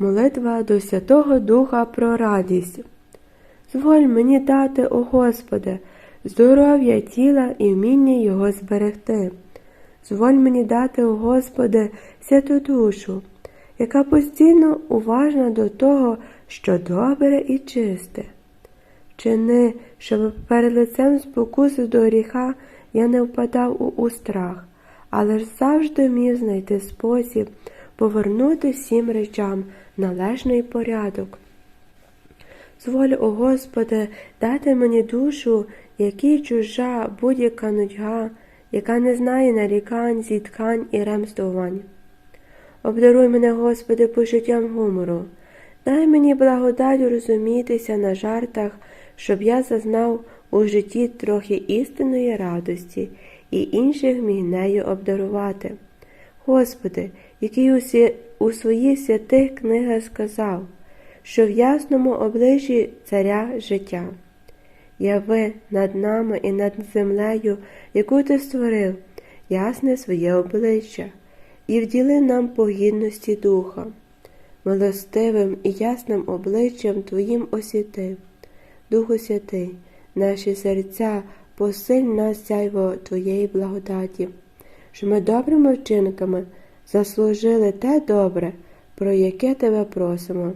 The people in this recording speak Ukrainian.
Молитва до Святого Духа про радість. Зволь мені дати, о Господи, здоров'я тіла і вміння його зберегти. Зволь мені дати, о Господи, святу душу, яка постійно уважна до того, що добре і чисте. Чини, щоб перед лицем спокуси до гріха я не впадав у, у страх, але ж завжди вмів знайти спосіб повернути всім речам належний порядок. Зволь, о Господи, дати мені душу, якій чужа будь-яка нудьга, яка не знає нарікань, зіткань і ремствувань. Обдаруй мене, Господи, почуттям гумору. Дай мені благодать розумітися на жартах, щоб я зазнав у житті трохи істинної радості і інших міг нею обдарувати. Господи, який у, свя- у своїх святих книгах сказав, що в ясному обличчі царя життя. Яви над нами і над землею, яку ти створив, ясне своє обличчя, і вділи нам по гідності духа, милостивим і ясним обличчям Твоїм освіти. Духу Святий, наші серця, посиль нас сяйво Твоєї благодаті, що ми добрими вчинками заслужили те добре, про яке Тебе просимо.